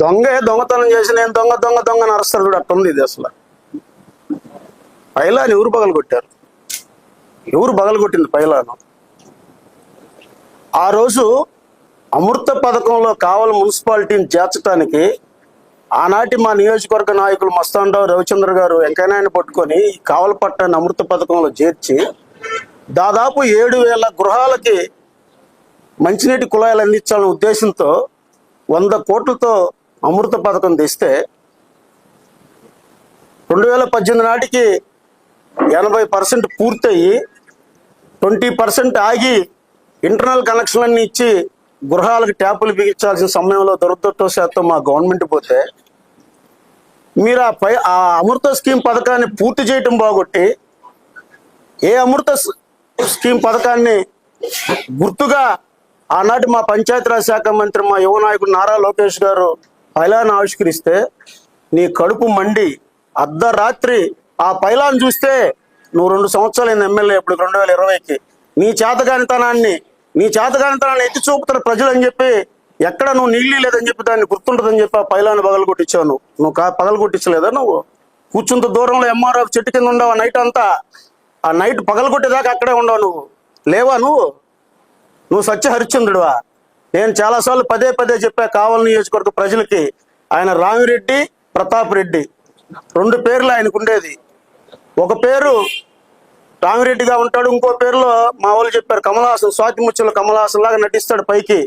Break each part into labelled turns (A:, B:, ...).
A: దొంగే దొంగతనం చేసి నేను దొంగ దొంగ దొంగ అని చూడు కూడా అట్టుంది ఇది అసలు. పైలాని ఎవరు పగలు కొట్టారు ఎవరు పగలు కొట్టింది పైలాను? ఆ రోజు అమృత పథకంలో కావలి మున్సిపాలిటీని చేర్చడానికి ఆనాటి మా నియోజకవర్గ నాయకులు మస్తాండరావు రవిచంద్ర గారు వెంకయ్యనాయని పట్టుకొని ఈ కావలి పట్టాన్ని అమృత పథకంలో చేర్చి దాదాపు ఏడు వేల గృహాలకి మంచినీటి కుళాయిలు అందించాలనే ఉద్దేశంతో వంద కోట్లతో అమృత పథకం తెస్తే రెండు వేల పద్దెనిమిది నాటికి ఎనభై పర్సెంట్ పూర్తయి ట్వంటీ పర్సెంట్ ఆగి ఇంటర్నల్ కనెక్షన్లన్నీ ఇచ్చి గృహాలకు ట్యాపులు బిగించాల్సిన సమయంలో దురదృష్టవశాత్తు మా గవర్నమెంట్ పోతే మీరు ఆ పై ఆ అమృత స్కీమ్ పథకాన్ని పూర్తి చేయటం బాగొట్టి ఏ అమృత స్కీమ్ పథకాన్ని గుర్తుగా ఆనాటి మా పంచాయతీరాజ్ శాఖ మంత్రి మా యువ నాయకుడు నారా లోకేష్ గారు పైలాన్ ఆవిష్కరిస్తే నీ కడుపు మండి అర్ధరాత్రి ఆ పైలాన్ చూస్తే నువ్వు రెండు సంవత్సరాలు ఎమ్మెల్యే ఇప్పుడు రెండు వేల ఇరవైకి. నీ చేతగానితనాన్ని నీ చేతగానితనాన్ని ఎత్తి చూపుతారు ప్రజలు అని చెప్పి ఎక్కడ నువ్వు నీళ్ళు లేదని చెప్పి దాన్ని గుర్తుంటుందని చెప్పి ఆ పైలాన్ని పగలు కొట్టించావు నువ్వు. నువ్వు కా పగలు కొట్టించలేదా నువ్వు? కూర్చుంత దూరంలో ఎంఆర్ఎఫ్ చెట్టు కింద ఉండవు ఆ నైట్ అంతా. ఆ నైట్ పగలు కొట్టేదాకా అక్కడే ఉండవు నువ్వు. లేవా నువ్వు? నువ్వు సత్య హరిశ్చంద్రుడువా నేను చాలాసార్లు పదే పదే చెప్పా కావలి నియోజకవర్గ ప్రజలకి ఆయన రామిరెడ్డి ప్రతాప్ రెడ్డి. రెండు పేర్లు ఆయనకు ఉండేది ఒక పేరు రామిరెడ్డిగా ఉంటాడు ఇంకో పేరులో మా వాళ్ళు చెప్పారు కమలహాసన్ స్వాతి ముత్యంలో కమలహాసన్ లాగా నటిస్తాడు పైకి.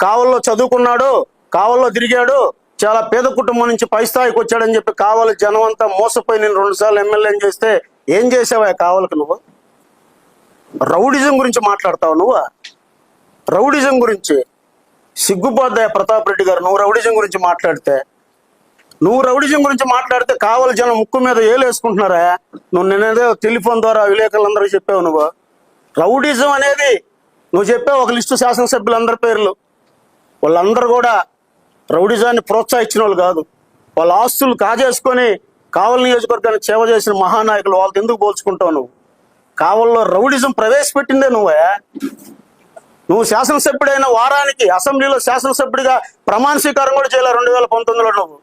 A: కావల్లో చదువుకున్నాడు కావల్లో తిరిగాడు చాలా పేద కుటుంబం నుంచి పై స్థాయికి వచ్చాడని చెప్పి కావాలి జనం అంతా మోసపోయి నేను రెండుసార్లు ఎమ్మెల్యేని చేస్తే ఏం చేసావా కావాలకు నువ్వు? రౌడిజం గురించి మాట్లాడతావు నువ్వు? రౌడిజం గురించి. సిగ్గుపోద్దాయ ప్రతాప్ రెడ్డి గారు? నువ్వు రౌడిజం గురించి మాట్లాడితే. నువ్వు రౌడిజం గురించి మాట్లాడితే కావాలి జనం ముక్కు మీద ఏలేసుకుంటున్నారా నువ్వు నేనేదో టెలిఫోన్ ద్వారా విలేకరులందరికీ చెప్పావు నువ్వు. రౌడిజం అనేది నువ్వు చెప్పావు ఒక లిస్టు శాసనసభ్యులందరి పేర్లు. వాళ్ళందరూ కూడా రౌడిజాన్ని ప్రోత్సహించిన వాళ్ళు కాదు. వాళ్ళ ఆస్తులు కాజేసుకొని కావలి నియోజకవర్గానికి సేవ చేసిన మహానాయకులు వాళ్ళతో ఎందుకు పోల్చుకుంటావు నువ్వు? కావల్లో రౌడిజం ప్రవేశపెట్టిందే నువ్వే. నువ్వు శాసనసభ్యుడైన వారానికి అసెంబ్లీలో శాసనసభ్యుడిగా ప్రమాణ స్వీకారం కూడా చేయలే రెండు వేల పంతొమ్మిదిలో నువ్వు.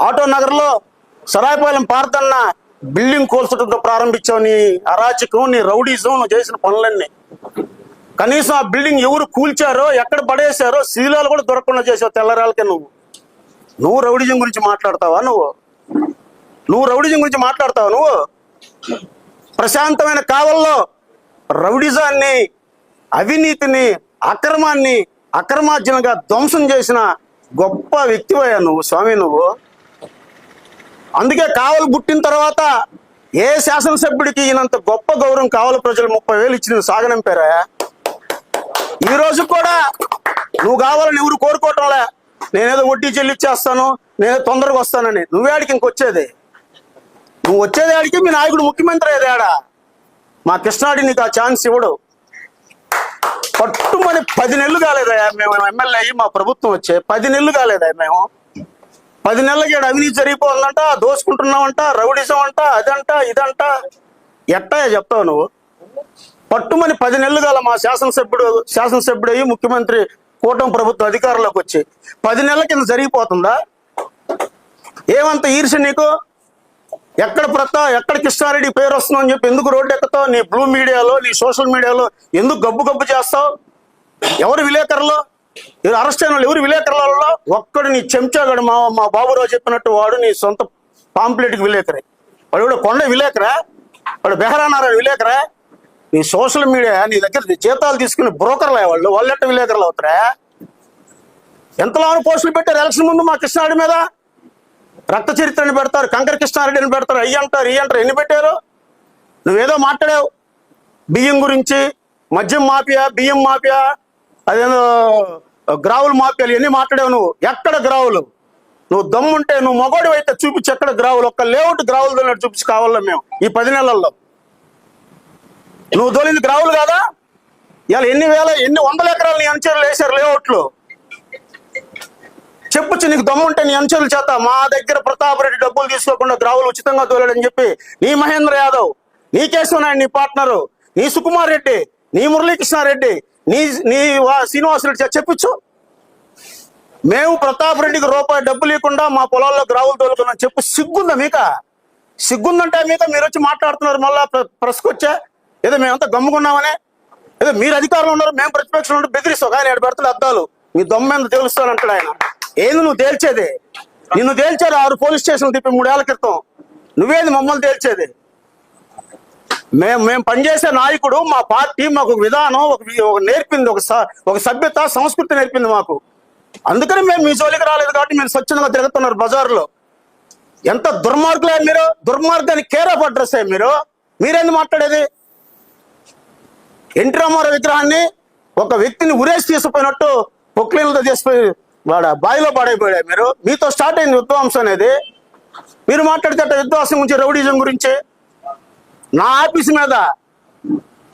A: ఆటో నగర్లో సరాయపాలెం పార్తన్న బిల్డింగ్ కోల్చడంతో ప్రారంభించావు నీ అరాచకం నీ రౌడీజం నువ్వు చేసిన పనులన్నీ. కనీసం ఆ బిల్డింగ్ ఎవరు కూల్చారో ఎక్కడ పడేశారో శీలాలు కూడా దొరకకుండా చేసావు తెల్లరాలకే నువ్వు. నువ్వు రౌడిజం గురించి మాట్లాడతావా నువ్వు? నువ్వు రౌడిజం గురించి మాట్లాడతావా నువ్వు? ప్రశాంతమైన కావల్లో రౌడిజాన్ని అవినీతిని అక్రమాన్ని అక్రమార్జనగా ధ్వంసం చేసిన గొప్ప వ్యక్తివయ్యా నువ్వు స్వామి నువ్వు. అందుకే కావలు పుట్టిన తర్వాత ఏ శాసనసభ్యుడికి ఈయనంత గొప్ప గౌరవం కావలి ప్రజలు ముప్పై వేలు ఇచ్చిన సాగనంపారా? ఈ రోజు కూడా నువ్వు కావాలని ఎవరు కోరుకోవటంలే నేనేదో వడ్డీ చెల్లిచ్చేస్తాను నేను తొందరగా వస్తానని. నువ్వేడికి ఇంకొచ్చేది నువ్వు వచ్చేది ఆడికి మీ నాయకుడు ముఖ్యమంత్రి అయ్యేదాడా మా కృష్ణాడి నీకు ఆ ఛాన్స్ ఇవ్వడు. పట్టుమని పది నెలలు కాలేదయ్యా. మేము ఎమ్మెల్యే అయ్యి మా ప్రభుత్వం వచ్చే పది నెలలు కాలేదయ్యా మేము. పది నెలలకి ఈడ అవినీతి జరిగిపోవాలంట దోసుకుంటున్నామంట రౌడిజం అంట అదంట ఇదంట. ఎట్టయా చెప్తావు నువ్వు? పట్టుమని పది నెలలు కాల మా శాసనసభ్యుడు శాసనసభ్యుడు అయ్యి ముఖ్యమంత్రి కూటమి ప్రభుత్వ అధికారంలోకి వచ్చి పది నెలల కింద జరిగిపోతుందా? ఏమంత ఈర్ష నీకు? ఎక్కడ ప్రతా ఎక్కడ కృష్ణారెడ్డి పేరు వస్తున్నావు అని చెప్పి ఎందుకు రోడ్డు ఎక్కుతావు? నీ బ్లూ మీడియాలో నీ సోషల్ మీడియాలో ఎందుకు గబ్బు గబ్బు చేస్తావు? ఎవరు విలేకరులు? అరెస్ట్ అయిన వాళ్ళు ఎవరు విలేకరులలో? ఒక్కడు నీ చెంచాగాడు మా మా బాబురావు చెప్పినట్టు వాడు నీ సొంత పాంప్లెట్కి విలేకరే. వాడు కూడా కొండ విలేకరా? వాడు బెహరానారాయణ విలేకరా? నీ సోషల్ మీడియా నీ దగ్గర జీతాలు తీసుకుని బ్రోకర్లే వాళ్ళు. వాళ్ళెట్ట విలేకరులు అవుతారా? ఎంతలో పోస్టులు పెట్టారు ఎలక్షన్ ముందు మా కృష్ణాడి మీద? రక్త చరిత్రని పెడతారు కంకర కృష్ణారెడ్డిని పెడతారు అయ్యి అంటారు ఈ అంటారు. ఎన్ని పెట్టారు? నువ్వేదో మాట్లాడావు. బియ్యం గురించి మద్యం మాఫియా బియ్యం మాఫియా అదేదో గ్రావులు మాఫియాలు ఇవన్నీ మాట్లాడావు నువ్వు. ఎక్కడ గ్రావులు? నువ్వు దమ్ముంటే నువ్వు మగోడి అయితే చూపించి ఎక్కడ గ్రావులు. ఒక్క లేవుట్ గ్రావులు దొలినట్టు చూపించి కావాలా మేము ఈ పది నెలల్లో. నువ్వు దొలింది గ్రావులు కాదా? ఇవాళ ఎన్ని వేల ఎన్ని వందల ఎకరాలు నీ అంచెలు వేసారు లేఅవుట్లు? చెప్పుచ్చు నీకు దమ్ముంటే నీ అంచెల చేత మా దగ్గర ప్రతాప్ రెడ్డి డబ్బులు తీసుకోకుండా గ్రావులు ఉచితంగా తోలాడని చెప్పి నీ మహేంద్ర యాదవ్ నీ కేశవనాయుడు నీ పార్ట్నరు నీ సుకుమార్ రెడ్డి నీ మురళీకృష్ణారెడ్డి నీ నీ వా- శ్రీనివాస్ రెడ్డి చేత చెప్పుచ్చు. మేము ప్రతాప్ రెడ్డికి రూపాయి డబ్బులు ఇవ్వకుండా మా పొలాల్లో గ్రావులు తోలుకున్నాం చెప్పు సిగ్గుందా మీక? సిగ్గుందంటే మీక? మీరు వచ్చి మాట్లాడుతున్నారు మళ్ళా ప్రెస్కి వచ్చా? ఏదో మేమంతా గమ్ముకున్నామనే ఏదో మీరు అధికారంలో ఉన్నారు మేము ప్రతిపక్షంలో బెదిరిస్తాం. కానీ ఆడ పెడతాడు అద్దాలు మీ దొమ్మెంత తెలుస్తానంటాడు ఆయన. ఏంది నువ్వు తేల్చేది? నిన్ను తేల్చారు ఆరు పోలీస్ స్టేషన్ తిప్పి మూడేళ్ళ క్రితం. నువ్వేది మమ్మల్ని తేల్చేది? మేము మేము పనిచేసే నాయకుడు మా పార్టీ మాకు ఒక విధానం ఒక నేర్పింది ఒక స- ఒక సభ్యత సంస్కృతి నేర్పింది మాకు. అందుకని మేము మీ జోలికి రాలేదు కాబట్టి మీరు స్వచ్ఛందంగా తిరుగుతున్నారు బజార్లో. ఎంత దుర్మార్గులే మీరు? దుర్మార్గానికి కేర్ ఆఫ్ అడ్రస్ మీరు? మీరేంది మాట్లాడేది? ఎన్టీ రామారావు విగ్రహాన్ని ఒక వ్యక్తిని ఉరేసి తీసుకుపోయినట్టు పొక్లీలతో తీసుకుపోయి వాడ బాయిలో పాడైపోయాడు మీరు. మీతో స్టార్ట్ అయింది విధ్వంసం అనేది. మీరు మాట్లాడితే విధ్వంసం గురించి రౌడీజం గురించి. నా ఆఫీస్ మీద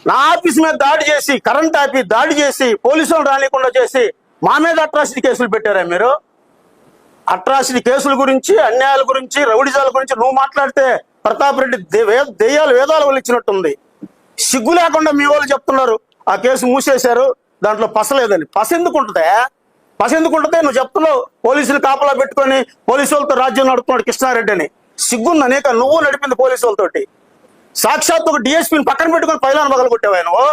A: నా ఆఫీస్ మీద దాడి చేసి కరెంట్ ఆపి దాడి చేసి పోలీసులు రానికుండా చేసి మా మీద అట్రాసిటీ కేసులు పెట్టారా మీరు? అట్రాసిటీ కేసుల గురించి అన్యాయాల గురించి రౌడిజాల గురించి నువ్వు మాట్లాడితే ప్రతాప్ రెడ్డి దెయ్యాలు వేదాలు వాళ్ళు సిగ్గు లేకుండా మీ వాళ్ళు చెప్తున్నారు. ఆ కేసు మూసేశారు. దాంట్లో పసలేదని. పస ఎందుకు ఉంటుందా? పసెందుకు ఉంటుంది నువ్వు చెప్తున్నావు పోలీసులు కాపలా పెట్టుకొని పోలీసు వాళ్ళతో రాజ్యం నడుపుతున్నాడు కృష్ణారెడ్డి అని సిగ్గుంది అనేక నువ్వు నడిపింది పోలీసు వాళ్ళతోటి సాక్షాత్ ఒక డిఎస్పీని పక్కన పెట్టుకొని పైలాన్ పగల కొట్టేవా నువ్వు?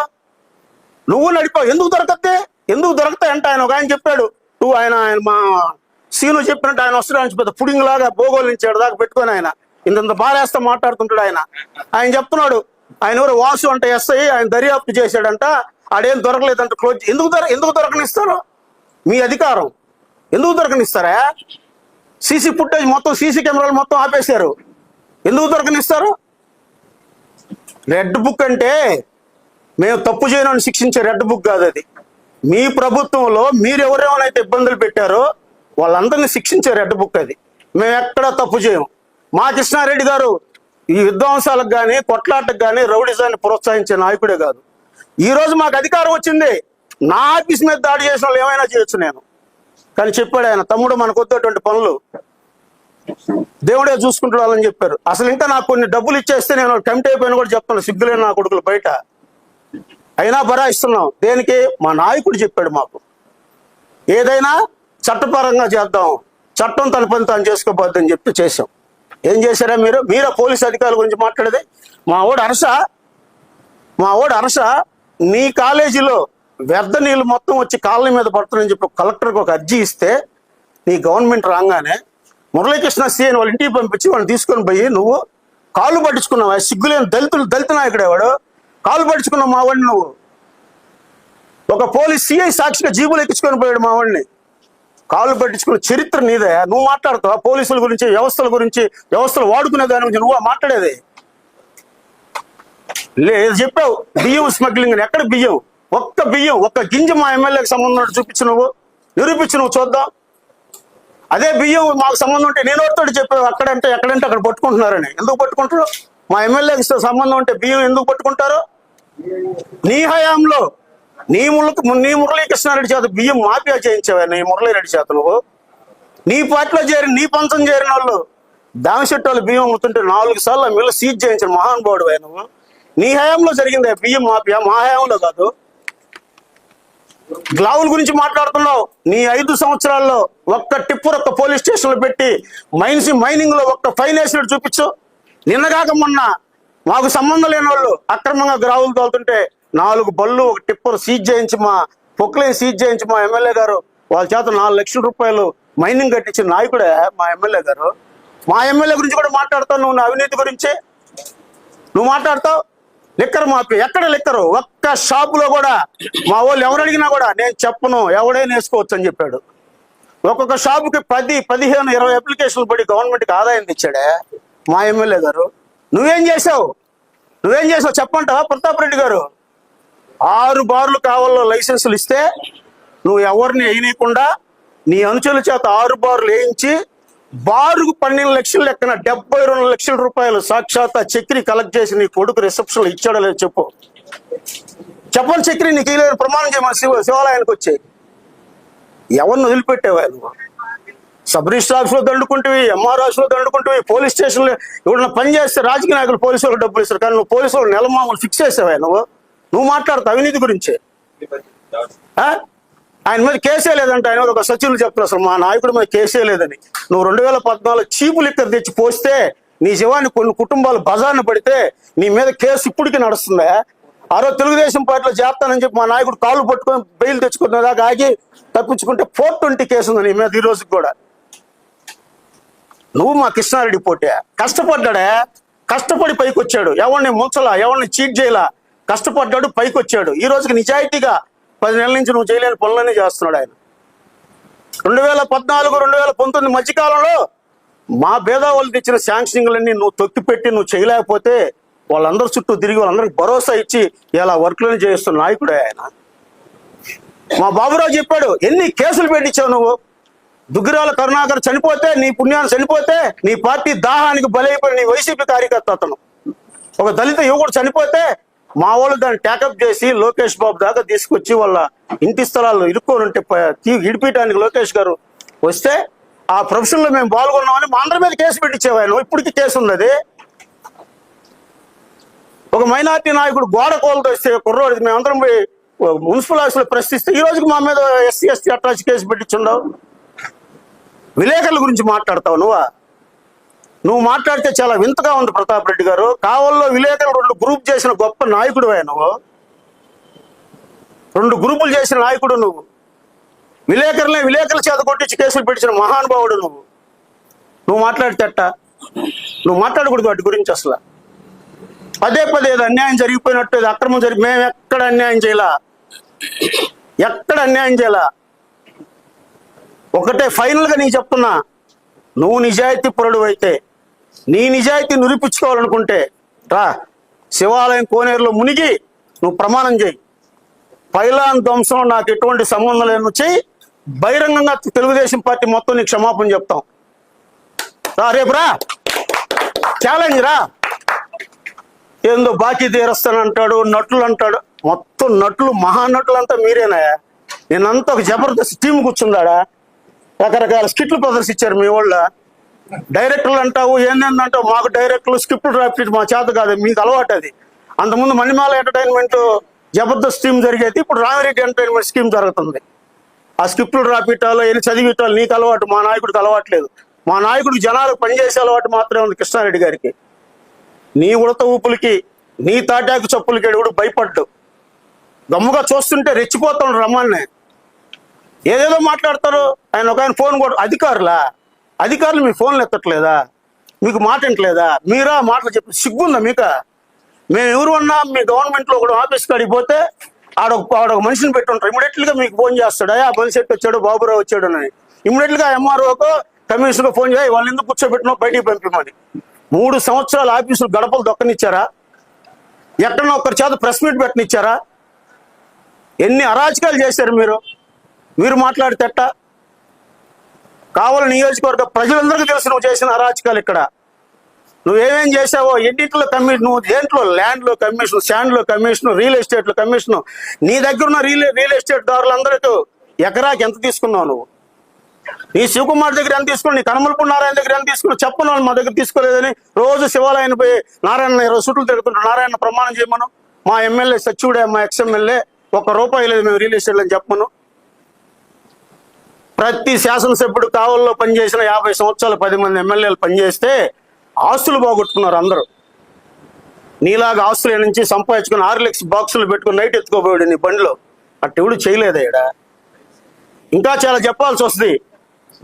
A: నువ్వు నడిపావు. ఎందుకు దొరకతే? ఎందుకు దొరకతాయి అంటే ఆయన ఒక ఆయన చెప్పాడు నువ్వు ఆయన ఆయన మా సీను చెప్పినట్టు ఆయన వస్తున్నాడు పెద్ద పుడింగ్ లాగా భోగోలించాడు దాకా పెట్టుకొని ఆయన. ఇంత బారేస్తా మాట్లాడుతుంటాడు ఆయన. ఆయన చెప్తున్నాడు ఆయన ఎవరు వాసు అంటే ఎస్ఐ ఆయన దర్యాప్తు చేశాడంట. ఆడేం దొరకలేదంట క్లోజ్ ఎందుకు దొర ఎందుకు దొరకనిస్తారు? మీ అధికారం. ఎందుకు దొరకనిస్తారా? సీసీ ఫుటేజ్ మొత్తం సీసీ కెమెరాలు మొత్తం ఆపేశారు. ఎందుకు దొరకనిస్తారు? రెడ్ బుక్ అంటే మేము తప్పు చేయనని శిక్షించే రెడ్ బుక్ కాదు అది. మీ ప్రభుత్వంలో మీరు ఎవరెవరైతే ఇబ్బందులు పెట్టారో వాళ్ళందరినీ శిక్షించే రెడ్ బుక్ అది. మేము ఎక్కడా తప్పు చేయం మా కృష్ణారెడ్డి గారు ఈ విధ్వంసాలకు కానీ కొట్లాటకు కానీ రౌడిజాన్ని ప్రోత్సహించే నాయకుడే కాదు. ఈరోజు మాకు అధికారం వచ్చింది. నా ఆఫీస్ మీద దాడి చేసిన వాళ్ళు ఏమైనా చేయొచ్చు నేను. కానీ చెప్పాడు ఆయన తమ్ముడు మనకు వద్దటువంటి పనులు. దేవుడే చూసుకుంటాడని చెప్పారు. అసలు ఇంకా నాకు కొన్ని డబ్బులు ఇచ్చేస్తే నేను టెంప్ట్ అయిపోయిన కూడా చెప్తాను సిగ్గులేని నా కొడుకులు బయట. అయినా బరాయిస్తున్నాం. దేనికి? మా నాయకుడు చెప్పాడు మాకు. ఏదైనా చట్టపరంగా చేద్దాం. చట్టం తన పని తాను చేసుకోబోద్దని చెప్పి చేసాం ఏం చేశారా మీరు? మీరే పోలీస్ అధికారుల గురించి మాట్లాడేది. మా ఓడు అరస మా ఓడు అరస నీ కాలేజీలో వ్యర్థ నీళ్ళు మొత్తం వచ్చి కాలనీ మీద పడుతుందని చెప్పి కలెక్టర్కి ఒక అర్జీ ఇస్తే నీ గవర్నమెంట్ రాగానే మురళీకృష్ణ సీఎన్ వాళ్ళ ఇంటికి పంపించి వాళ్ళని తీసుకొని పోయి నువ్వు కాళ్ళు పట్టించుకున్నావా? సిగ్గులేని దళితులు దళిత నాయకుడే వాడు కాళ్ళు పట్టించుకున్నావు మావాడిని నువ్వు. ఒక పోలీస్ సిఐ సాక్షిగా జీబులు ఎక్కించుకొని పోయాడు మావాడిని కాళ్ళు పట్టించుకున్న చరిత్ర నీదే. నువ్వు మాట్లాడుతావు? పోలీసుల గురించి వ్యవస్థల గురించి వ్యవస్థలు వాడుకునే దాని గురించి నువ్వు మాట్లాడేది? లేదు చెప్పావు. బియ్యం స్మగ్లింగ్ ఎక్కడ బియ్యం? ఒక్క బియ్యం ఒక్క గింజ మా ఎమ్మెల్యేకి సంబంధం చూపించు నువ్వు. నిరూపించు నువ్వు చూద్దాం. అదే బియ్యం మాకు సంబంధం ఉంటే నేను ఒకటి చెప్పావు అక్కడంటే ఎక్కడంటే అక్కడ పట్టుకుంటున్నారని. ఎందుకు పట్టుకుంటారు మా ఎమ్మెల్యేకి సంబంధం ఉంటే బియ్యం ఎందుకు పట్టుకుంటారు? నీ హయాంలో నీ మురళి నీ మురళీకృష్ణారెడ్డి చేత బియ్యం మాఫియా చేయించావా నీ మురళీరెడ్డి చేత నువ్వు? నీ పార్టీలో చేరి నీ పంచం చేరిన వాళ్ళు దామిశెట్టి వాళ్ళు బియ్యం అమ్ముతుంటే నాలుగు సార్లు మిల్లు సీజ్ చేయించిన మహానుభావుడు నువ్వు. నీ హయాంలో జరిగింది బియ్యం మాఫియా? మా హయాంలో కాదు. గ్లావుల గురించి మాట్లాడుతున్నావు. నీ ఐదు సంవత్సరాల్లో ఒక్క టిప్పర్ ఒక్క పోలీస్ స్టేషన్లో పెట్టి మైన్స్ మైనింగ్లో ఒక్క ఫైన్ వేసినట్టు చూపించు. నిన్నగాక మొన్న మాకు సంబంధం లేని వాళ్ళు అక్రమంగా గ్రావులు తోలుతుంటే నాలుగు బళ్ళు ఒక టిప్పర్ సీజ్ చేయించి మా పొక్లేని సీజ్ చేయించి మా ఎమ్మెల్యే గారు వాళ్ళ చేత నాలుగు లక్షల రూపాయలు మైనింగ్ కట్టించిన నాయకుడే మా ఎమ్మెల్యే గారు. మా ఎమ్మెల్యే గురించి కూడా మాట్లాడతావు నువ్వు అవినీతి గురించి. నువ్వు మాట్లాడతావు? లిక్కర్ మాకు ఎక్కడ లిక్కరు? ఒక్క షాపులో కూడా. మా వాళ్ళు ఎవరు అడిగినా కూడా నేను చెప్పను ఎవడైనా వేసుకోవచ్చు అని చెప్పాడు. ఒక్కొక్క షాపుకి పది పదిహేను ఇరవై అప్లికేషన్లు పడి గవర్నమెంట్కి ఆదాయం తెచ్చాడే మా ఎమ్మెల్యే గారు. నువ్వేం చేసావు నువ్వేం చేసావు చెప్పంటావా ప్రతాప్ రెడ్డి గారు? ఆరు బార్లు కావాలో లైసెన్సులు ఇస్తే నువ్వు ఎవరిని వేయనీయకుండా నీ అనుచరుల చేత ఆరు బార్లు వేయించి బారుకు పన్నెండు లక్షల లెక్కన డెబ్బై రెండు లక్షల రూపాయలు సాక్షాత్ ఆ చక్రి కలెక్ట్ చేసి నీ కొడుకు రిసెప్షన్లో ఇచ్చాడో లేదో చెప్పు. చెప్పని చక్రి నీకు ఇవ్వలేదు ప్రమాణం చేయమని శివ శివాలయానికి వచ్చి. ఎవరిని వదిలిపెట్టేవా నువ్వు? సబ్ రిజిస్టర్ ఆఫీస్లో దండుకుంటువి ఎంఆర్ ఆఫీస్లో దండుకుంటువి పోలీస్ స్టేషన్లో ఎవరైనా పని చేస్తే రాజకీయ నాయకులు పోలీసు వాళ్ళకి డబ్బులు ఇస్తారు. కానీ నువ్వు పోలీసు వాళ్ళు నెల మామూలు ఫిక్స్ చేసావా నువ్వు? నువ్వు మాట్లాడతావు అవినీతి గురించి. ఆ? ఆయన మీద కేసే లేదంట. ఆయన ఒక సచివులు చెప్తారు అసలు మా నాయకుడి మీద కేసే లేదని. నువ్వు రెండు వేల పద్నాలుగు చీపు లిక్కర్ తెచ్చి పోస్తే నీ శివాన్ని కొన్ని కుటుంబాలు బజార్న పడితే నీ మీద కేసు ఇప్పటికీ నడుస్తుందా? ఆ రోజు తెలుగుదేశం పార్టీలో చేస్తానని చెప్పి మా నాయకుడు కాళ్ళు పట్టుకొని బెయిల్ తెచ్చుకున్న దాకా ఆగి తప్పించుకుంటే ఫోర్ ట్వంటీ కేసు ఉంది నీ మీద ఈ రోజుకి కూడా. నువ్వు మా కృష్ణారెడ్డి పోటే. కష్టపడ్డాడే? కష్టపడి పైకి వచ్చాడు ఎవరిని ముంచలా? ఎవరిని చీట్ చేయలా? కష్టపడ్డాడు పైకి వచ్చాడు ఈ రోజుకి నిజాయితీగా పది నెలల నుంచి నువ్వు చేయలేని పనులన్నీ చేస్తున్నాడు ఆయన. రెండు వేల పద్నాలుగు రెండు వేల పంతొమ్మిది మధ్యకాలంలో మా భేదావాళ్ళు తెచ్చిన శాంక్షనింగ్లన్నీ నువ్వు తొక్కిపెట్టి నువ్వు చేయలేకపోతే వాళ్ళందరి చుట్టూ తిరిగి వాళ్ళందరికి భరోసా ఇచ్చి ఇలా వర్క్లను చేస్తున్న నాయకుడే ఆయన. మా బాబురావు చెప్పాడు ఎన్ని కేసులు పెట్టించావు నువ్వు? దుగ్గిరాల కరుణాకర్ చనిపోతే నీ పుణ్యాన్ని చనిపోతే నీ పార్టీ దాహానికి బలైపోయిన నీ వైసీపీ కార్యకర్త అతను. ఒక దళిత యువకుడు చనిపోతే మా వాళ్ళు దాన్ని ట్యాకప్ చేసి లోకేష్ బాబు దాకా తీసుకొచ్చి వాళ్ళ ఇంటి స్థలాలు ఇరుక్కొని ఉంటే ఇడిపించడానికి లోకేష్ గారు వస్తే ఆ ప్రొఫెషన్లో మేము పాల్గొన్నామని మా అందరి మీద కేసు పెట్టించేవా నువ్వు ఇప్పటికీ కేసు ఉన్నది. ఒక మైనార్టీ నాయకుడు గోడ కోలతో వస్తే కుర్రోడు మేమందరం పోయి మున్సిపల్ ఆఫీసులో ప్రశ్నిస్తే ఈ రోజుకి మా మీద ఎస్సీ ఎస్టీ అట్రాచి కేసు పెట్టించుండవు. విలేకరుల గురించి మాట్లాడతావు నువ్వా? నువ్వు మాట్లాడితే చాలా వింతగా ఉంది ప్రతాప్ రెడ్డి గారు. కావల్లో విలేకరులు రెండు గ్రూప్ చేసిన గొప్ప నాయకుడు నువ్వు. రెండు గ్రూపులు చేసిన నాయకుడు నువ్వు. విలేకరులే విలేకరుల చేత కొట్టించి కేసులు పెట్టిన మహానుభావుడు నువ్వు. నువ్వు మాట్లాడితే నువ్వు మాట్లాడకూడదు వాటి గురించి అసలు. పదే పదే అన్యాయం జరిగిపోయినట్టు ఇది అక్రమం జరిగి మేము ఎక్కడ అన్యాయం చేయలా? ఎక్కడ అన్యాయం చేయలా? ఒకటే ఫైనల్గా నీకు చెప్తున్నా. నువ్వు నిజాయితీ పురుడు అయితే నీ నిజాయితీ నిరూపించుకోవాలనుకుంటే రా శివాలయం కోనేరులో మునిగి నువ్వు ప్రమాణం చేయి. పైలాన్ ధ్వంసం నాకు ఎటువంటి సంబంధం లేని చెయ్యి బహిరంగంగా తెలుగుదేశం పార్టీ మొత్తం నీకు క్షమాపణ చెప్తాం. రా రేపు రా. ఛాలెంజ్ రా. ఏందో బాకీ తీరుస్తానంటాడు నటులు అంటాడు. మొత్తం నటులు మహానటులంతా మీరేనా? నేనంతా ఒక జబర్దస్త్ టీం కూర్చుందాడా? రకరకాల స్కిట్లు ప్రదర్శించారు మీ వాళ్ళ. డైరెక్టర్లు అంటావు ఏంటంటావు మాకు డైరెక్టర్లు స్క్రిప్ట్ రాపించడం మా చేత కాదు మీకు అలవాటు అది. అంతకుముందు మణిమాల ఎంటర్టైన్మెంట్ జబర్దస్త్ స్కీమ్ జరిగేది ఇప్పుడు రామిరెడ్డి ఎంటర్టైన్మెంట్ స్కీమ్ జరుగుతుంది. ఆ స్క్రిప్ట్లు రాపిట్టాలో ఎన్ని చదివిట్టాలో నీకు అలవాటు మా నాయకుడికి అలవాట్లేదు మా నాయకుడికి జనాలు పనిచేసే అలవాటు మాత్రమే ఉంది కృష్ణారెడ్డి గారికి. నీ ఉడత ఊపులకి నీ తాటాకు చప్పులకి ఎడుగుడు భయపడ్డు. గమ్ముగా చూస్తుంటే రెచ్చిపోతాడు రమ్మన్నే ఏదేదో మాట్లాడతారు ఆయన ఒక ఆయన ఫోన్ కూడా అధికారులా? అధికారులు మీ ఫోన్లు ఎత్తట్లేదా? మీకు మాట వింటలేదా మీరా మాటలు చెప్పి సిగ్గుందా మీక? మేము ఎవరు ఉన్నా మీ గవర్నమెంట్లో ఒక కూడా ఆఫీస్ కాడికి పోతే ఆడ ఆడొక ఆడ ఒక మనిషిని పెట్టి ఉంటారు మీకు ఫోన్ చేస్తాడు? ఆ మనిషి ఎట్టు వచ్చాడు బాబురావు వచ్చాడు అని. ఇమీడియట్ ఎంఆర్ఓకు కమిషన్కు ఫోన్ చేయి వాళ్ళు ఎందుకు కూర్చోబెట్టినో బయటికి పంపిమని. మూడు సంవత్సరాలు ఆఫీసులు గడపలు దొక్కనిచ్చారా? ఎక్కడన్నా ఒకరి చేత ప్రెస్ మీట్ పెట్టనిచ్చారా? ఎన్ని అరాచకాలు చేశారు మీరు? మీరు మాట్లాడితే ఎట్టా? కావల నియోజకవర్గ ప్రజలందరికీ తెలుసు నువ్వు చేసిన అరాచకాలు ఇక్కడ. నువ్వేమేం చేసావో ఎన్నింటిలో కమిషన్ నువ్వు దేంట్లో? ల్యాండ్లో కమిషన్ శాండ్లో కమిషన్ రియల్ ఎస్టేట్లో కమిషన్. నీ దగ్గర ఉన్న రియల్ రియల్ ఎస్టేట్ దారులందరితో ఎకరాకి ఎంత తీసుకున్నావు నువ్వు? నీ శివకుమార్ దగ్గర ఎంత తీసుకున్నావు? నీ కనమలపూడి నారాయణ దగ్గర ఎంత తీసుకున్నావు? చెప్పను వాళ్ళు మా దగ్గర తీసుకోలేదని రోజు శివాలయాన్ని పోయి నారాయణ ఇరవై సుట్లు తిరుగుతుంటారు నారాయణ ప్రమాణం చేయమను. మా ఎమ్మెల్యే సచివుడే మా ఎక్స్ఎమ్మెల్యే ఒక రూపాయి లేదు మేము రియల్ ఎస్టేట్ అని ప్రతి శాసనసభ్యుడు కావల్లో పనిచేసిన యాభై సంవత్సరాలు పది మంది ఎమ్మెల్యేలు పనిచేస్తే ఆస్తులు పోగొట్టుకున్నారు అందరూ. నీలాగా ఆస్తుల నుంచి సంపాదించుకుని ఆరు బాక్సులు పెట్టుకుని నైట్ ఎత్తుకోబోయాడు నీ బండిలో. అట్టెవడు చేయలేదా ఈడ. ఇంకా చాలా చెప్పాల్సి వస్తుంది.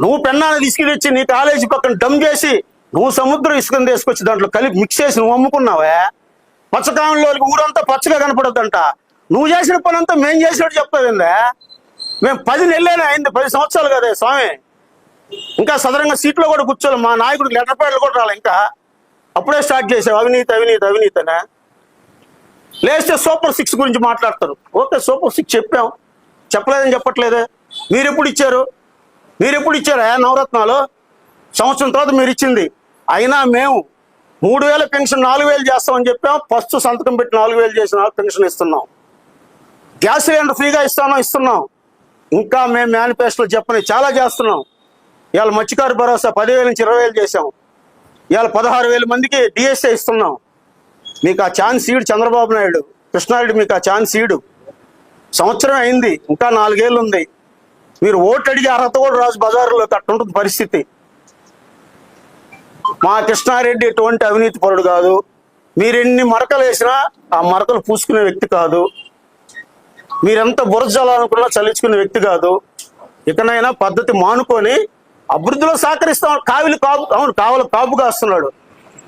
A: నువ్వు పెన్నాన్ని తీసుకుని నీ కాలేజీ పక్కన డమ్ చేసి నువ్వు సముద్రం ఇసుకని తీసుకొచ్చి దాంట్లో కలిపి మిక్స్ చేసి నువ్వు అమ్ముకున్నావే? పచ్చకాలంలో ఊరంతా పచ్చగా కనపడద్దంట. నువ్వు చేసిన పని అంతా మేం చేసినట్టు చెప్తావిందా? మేము పది నెలలైనా అయింది పది సంవత్సరాలు కదే స్వామి. ఇంకా సదరంగా సీట్లో కూడా కూర్చోవాలి మా నాయకుడికి లెటర్ ప్యాడ్లు కూడా రాలే ఇంకా. అప్పుడే స్టార్ట్ చేసావు అవినీతి అవినీతి అవినీతి అనే. లేస్తే సూపర్ సిక్స్ గురించి మాట్లాడతారు. ఓకే సూపర్ సిక్స్ చెప్పాం. చెప్పలేదని చెప్పట్లేదే. మీరు ఎప్పుడు ఇచ్చారు? మీరు ఎప్పుడు ఇచ్చారా? నవరత్నాలు? సంవత్సరం తర్వాత మీరు ఇచ్చింది. అయినా మేము మూడు వేల పెన్షన్ నాలుగు వేలు చేస్తామని చెప్పాం. ఫస్ట్ సంతకం పెట్టి నాలుగు వేలు చేసిన పెన్షన్ ఇస్తున్నాం. గ్యాస్ సిలిండర్ ఫ్రీగా ఇస్తామో ఇస్తున్నాం. ఇంకా మేము మేనిఫెస్టోలు చెప్పని చాలా చేస్తున్నాం. ఇవాళ మత్స్యకారు భరోసా పదివేల నుంచి ఇరవై వేలు చేసాం ఇవాళ పదహారు వేల మందికి డిఎస్ఏ ఇస్తున్నాం. మీకు ఆ ఛాన్స్ ఈడు చంద్రబాబు నాయుడు కృష్ణారెడ్డి మీకు ఆ ఛాన్స్ ఈడు సంవత్సరం అయింది ఇంకా నాలుగేళ్ళు ఉంది. మీరు ఓట్లు అడిగే అర్హత కూడా రాజు బజారులో అట్టుంటుంది పరిస్థితి. మా కృష్ణారెడ్డి ఎటువంటి అవినీతి పరుడు కాదు. మీరెన్ని మరకలు వేసినా ఆ మరకలు పూసుకునే వ్యక్తి కాదు. మీరెంత బురజాలనుకున్నా చలించుకునే వ్యక్తి కాదు. ఇకనైనా పద్ధతి మానుకొని అభివృద్ధిలో సహకరిస్తాం కావిలి కాపు అవును కావలి కాపు కాస్తున్నాడు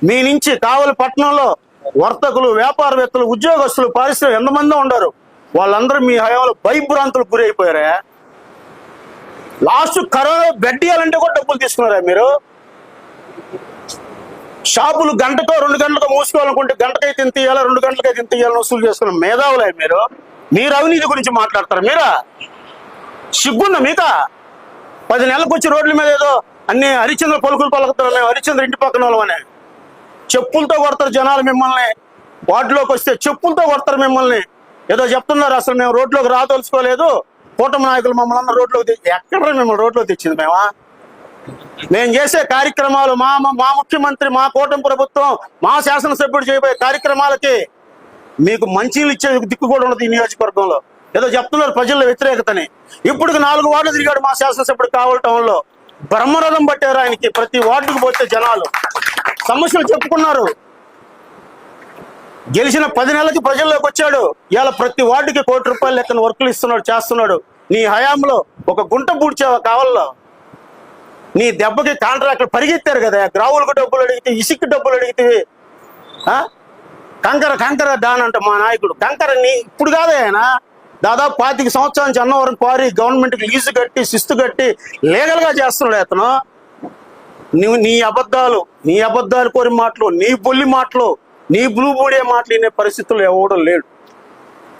A: మీ నుంచి కావలి పట్టణంలో వర్తకులు వ్యాపారవేత్తలు ఉద్యోగస్తులు పారిశ్రామిక ఎంతమంది ఉండరు వాళ్ళందరూ మీ హయాంలో భయభ్రాంతులు గురి అయిపోయారా లాస్ట్ కరోనా బెడ్ ఇవ్వాలంటే కూడా డబ్బులు తీసుకున్నారా మీరు? షాపులు గంటతో రెండు గంటలతో మూసుకోవాలనుకుంటే గంటకైతే ఇంత ఇవ్వాలి రెండు గంటలకైతే ఇంత ఇవ్వాలని వసూలు చేసుకున్న మేధావులే మీరు. మీరు అవినీతి గురించి మాట్లాడతారు? మీరా? సిగ్గున్న మీకా? పది నెలలకు వచ్చి రోడ్ల మీద ఏదో అన్ని హరిచంద్ర పలుకులు పలుకుతారు మేము హరిచంద్ర ఇంటి పక్కన వాళ్ళమని చెప్పులతో కొడతారు జనాలు మిమ్మల్ని. వార్డులోకి వస్తే చెప్పులతో కొడతారు మిమ్మల్ని. ఏదో చెప్తున్నారు అసలు మేము రోడ్లోకి రాదలుచుకోలేదు. కూటమి నాయకులు మమ్మల్ని అందరూ రోడ్లోకి ఎక్కడ మిమ్మల్ని రోడ్లోకి తెచ్చింది మేమా? మేము చేసే కార్యక్రమాలు మా మా- మా ముఖ్యమంత్రి మా కూటమి ప్రభుత్వం మా శాసనసభ్యుడు చేయబోయే కార్యక్రమాలకి మీకు మంచిలు ఇచ్చే దిక్కు కూడా ఉన్నది ఈ నియోజకవర్గంలో. ఏదో చెప్తున్నారు ప్రజల వ్యతిరేకతని. ఇప్పుడు నాలుగు వార్డులు తిరిగాడు మా శాసనసభ్యుడు కావటంలో బ్రహ్మరథం పట్టారు ఆయనకి. ప్రతి వార్డుకు పోతే జనాలు. సమస్యలు చెప్పుకున్నారు. గెలిచిన పది నెలలకి ప్రజల్లోకి వచ్చాడు. ఇవాళ ప్రతి వార్డుకి కోటి రూపాయలు లెక్కన వర్కులు ఇస్తున్నాడు చేస్తున్నాడు. నీ హయాంలో ఒక గుంట పూడ్చావు కావల్లో? నీ దెబ్బకి కాంట్రాక్టర్ పరిగెత్తారు కదా. గ్రావులకు డబ్బులు అడిగితే ఇసుక్కి డబ్బులు అడిగితే ఆ? కంకర కంకర డాన్ అంట మా నాయకుడు. కంకర నీ ఇప్పుడు కాదే ఆయన. దాదాపు పాతిక సంవత్సరాల నుంచి అన్నవరం క్వారీ గవర్నమెంట్కి లీజు కట్టి శిస్తు కట్టి లీగల్గా చేస్తున్నాడు అతను. నువ్వు నీ అబద్ధాలు నీ అబద్ధాలు కోరి మాటలు నీ బొల్లి మాటలు నీ బ్లూ బూడే మాటలు వినే పరిస్థితులు ఎవడం లేడు.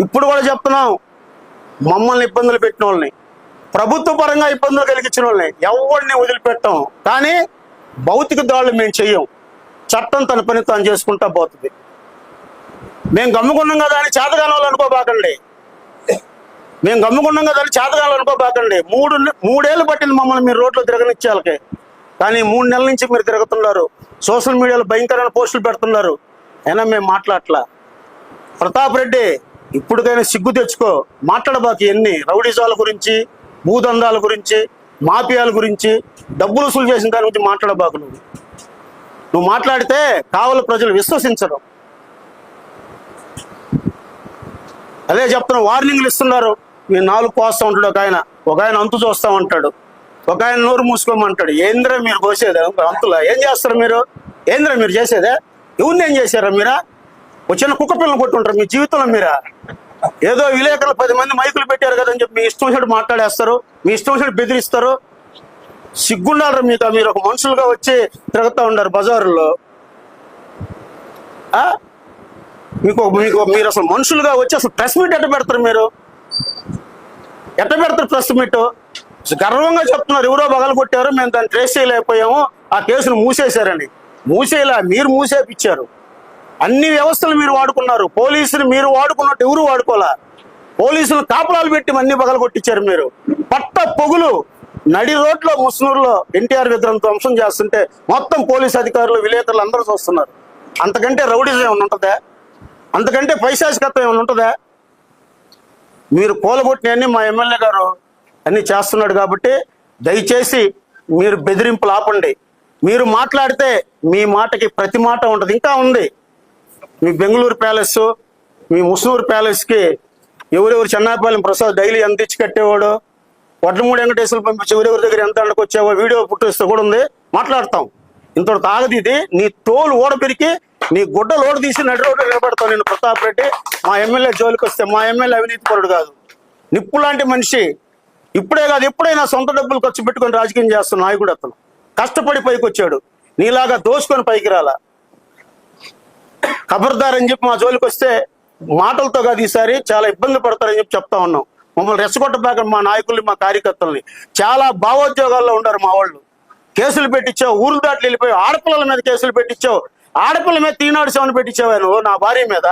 A: ఇప్పుడు కూడా చెప్తున్నాం మమ్మల్ని ఇబ్బందులు పెట్టిన వాళ్ళని ప్రభుత్వ పరంగా ఇబ్బందులు కలిగించిన వాళ్ళని ఎవరిని వదిలిపెట్టాం. కానీ భౌతిక దాడులు మేము చెయ్యం. చట్టం తన పని తాను చేసుకుంటా పోతుంది. మేము గమ్ముకున్నాం కదా అని చేతగాని అనుకోబాకండి. మేము గమ్ముకున్నాం కదా అని చేతగాని అనుకోబాకండి. మూడు మూడేళ్ళు పట్టింది మమ్మల్ని మీరు రోడ్లో తిరగనిచ్చేళ్ళకి కానీ మూడు నెలల నుంచి మీరు తిరుగుతున్నారు. సోషల్ మీడియాలో భయంకరమైన పోస్టులు పెడుతున్నారు. అయినా మేము మాట్లాడట్లా. ప్రతాప్ రెడ్డి ఇప్పటికైనా సిగ్గు తెచ్చుకో. మాట్లాడబాకి ఎన్ని రౌడీజాల గురించి భూదందాల గురించి మాఫియాల గురించి డబ్బులు వసూలు చేసిన దాని గురించి మాట్లాడబాకు నువ్వు. నువ్వు మాట్లాడితే కావలి ప్రజలు విశ్వసించరు. అదే చెప్తున్నా వార్నింగ్లు ఇస్తున్నారు. మీ నాలుగు కోస్తా ఉంటాడు ఒక ఆయన. ఒక ఆయన అంతు చూస్తా ఉంటాడు. ఒక ఆయన నోరు మూసుకోమంటాడు. ఏంద్రా మీరు కోసేది? అంతులా. ఏం చేస్తారు మీరు? ఏంద్రా మీరు చేసేదే? ఎవరిని ఏం చేశారా మీరా? ఒక చిన్న కుక్క పిల్లలు కొట్టుంటారు మీ జీవితంలో మీరా? ఏదో విలేకరులు పది మంది మైకులు పెట్టారు కదని చెప్పి మీ ఇష్టం వచ్చినట్టు మాట్లాడేస్తారు. మీ ఇష్టం వచ్చినట్టు బెదిరిస్తారు. సిగ్గుండాలరా మీద మీరు ఒక మనుషులుగా వచ్చి తిరుగుతూ ఉన్నారు బజారులో. మీకు మీకు మీరు అసలు మనుషులుగా వచ్చి అసలు ప్రెస్ మీట్ ఎట్ట పెడతారు మీరు? ఎట్ట పెడతారు ప్రెస్ మీట్ గర్వంగా చెప్తున్నారు ఎవరో బగలు కొట్టారు మేము దాన్ని ట్రేస్ చేయలేకపోయాము ఆ కేసును మూసేశారని. మూసేలా మీరు మూసేపిచ్చారు. అన్ని వ్యవస్థలు మీరు వాడుకున్నారు పోలీసులు మీరు వాడుకున్నట్టు ఎవరు వాడుకోలే? పోలీసులు కాపలాలు పెట్టి అన్ని బగలు కొట్టించారు మీరు. పట్ట పొగులు నడి రోడ్లో ముస్నూరులో ఎన్టీఆర్ విగ్రహం ధ్వంసం చేస్తుంటే మొత్తం పోలీస్ అధికారులు విలేకరులు అందరూ చూస్తున్నారు. అంతకంటే రౌడీజం ఏమైనా ఉంటుందా? అంతకంటే పైశాచికత్వం ఏమైనా ఉంటుందా? మీరు కూలగొట్టినవన్నీ మా ఎమ్మెల్యే గారు అన్ని చేస్తున్నాడు కాబట్టి దయచేసి మీరు బెదిరింపులు ఆపండి. మీరు మాట్లాడితే మీ మాటకి ప్రతి మాట ఉంటుంది. ఇంకా ఉంది. మీ బెంగళూరు ప్యాలెస్ మీ ముస్నూరు ప్యాలెస్కి ఎవరెవరు చెన్నాపాలెం ప్రసాద్ డైలీ ఎంత ఇచ్చి కట్టేవాడు? వడ్లమూడి వెంకటేశ్వరులు పంపించి ఎవరెవరి దగ్గర ఎంత అండకొచ్చావో వీడియో పుట్టిస్తే కూడా ఉంది. మాట్లాడతాం. ఇంత తాగదీది నీ తోలు ఓడ పెరికి నీ గుడ్డ లోడ తీసి నడి రోడ్డు నిలబెడతావు నేను ప్రతాప్ రెడ్డి. మా ఎమ్మెల్యే జోలికి వస్తే మా ఎమ్మెల్యే అవినీతి పరుడు కాదు. నిప్పు లాంటి మనిషి ఇప్పుడే కాదు ఎప్పుడైనా సొంత డబ్బులు ఖర్చు పెట్టుకొని రాజకీయం చేస్తున్న నాయకుడు అతను. కష్టపడి పైకి వచ్చాడు నీలాగా దోచుకొని పైకి రాలా. ఖబర్దార్ అని చెప్పి మా జోలికి వస్తే మాటలతో కాదు ఈసారి చాలా ఇబ్బంది పడతారని చెప్పి చెప్తా ఉన్నాం. మమ్మల్ని రెచ్చగొట్టబాక మా నాయకుల్ని మా కార్యకర్తల్ని. చాలా భావోద్యోగాల్లో ఉన్నారు మా వాళ్ళు. కేసులు పెట్టించావు ఊరు దాటి వెళ్ళిపోయి ఆడపిల్లల మీద కేసులు పెట్టించావు ఆడపిల్ల మీద తీనాడు సెవెన్ పెట్టించావు నువ్వు నా భార్య మీద?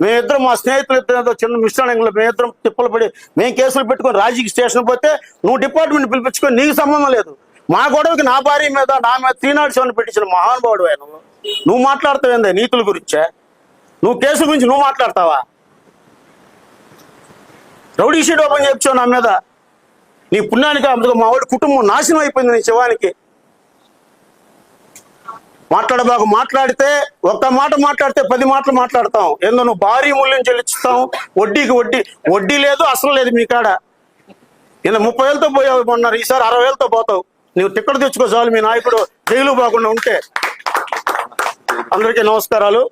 A: మేమిద్దరం మా స్నేహితులు ఇద్దరు ఏదో చిన్న మిశ్రణంలో మేమిద్దరం తిప్పలు పడి మేము కేసులు పెట్టుకొని రాజీకి స్టేషన్ పోతే నువ్వు డిపార్ట్మెంట్ పిలిపించుకొని నీకు సంబంధం లేదు. మా గొడవకి నా భార్య మీద నా మీద తీనాడు సెవెన్ పెట్టించిన మహానుభావుడు ఆయన. నువ్వు మాట్లాడతావేందే నీతుల గురించే? నువ్వు కేసు గురించి నువ్వు మాట్లాడతావా? రౌడీ షీట్ ఓపెన్ చేయించావు నా మీద. నీ పుణ్యానికి అందుకు మా వాడి కుటుంబం నాశనం అయిపోయింది నీ శివానికి. మాట్లాడబాకు మాట్లాడితే ఒక్క మాట మాట్లాడితే పది మాటలు మాట్లాడతాం. ఏందో నువ్వు భారీ మూల్యం చెల్లిస్తాం వడ్డీకి వడ్డీ వడ్డీ లేదు అసలు లేదు మీ కాడ. నిన్న ముప్పై వేలతో పోయావు మొన్నారు ఈసారి అరవై వేలతో పోతావు. నువ్వు టిక్కెట్ తెచ్చుకో చాలు మీ నాయకుడు. జైలు పోకుండా ఉంటే. అందరికీ నమస్కారాలు.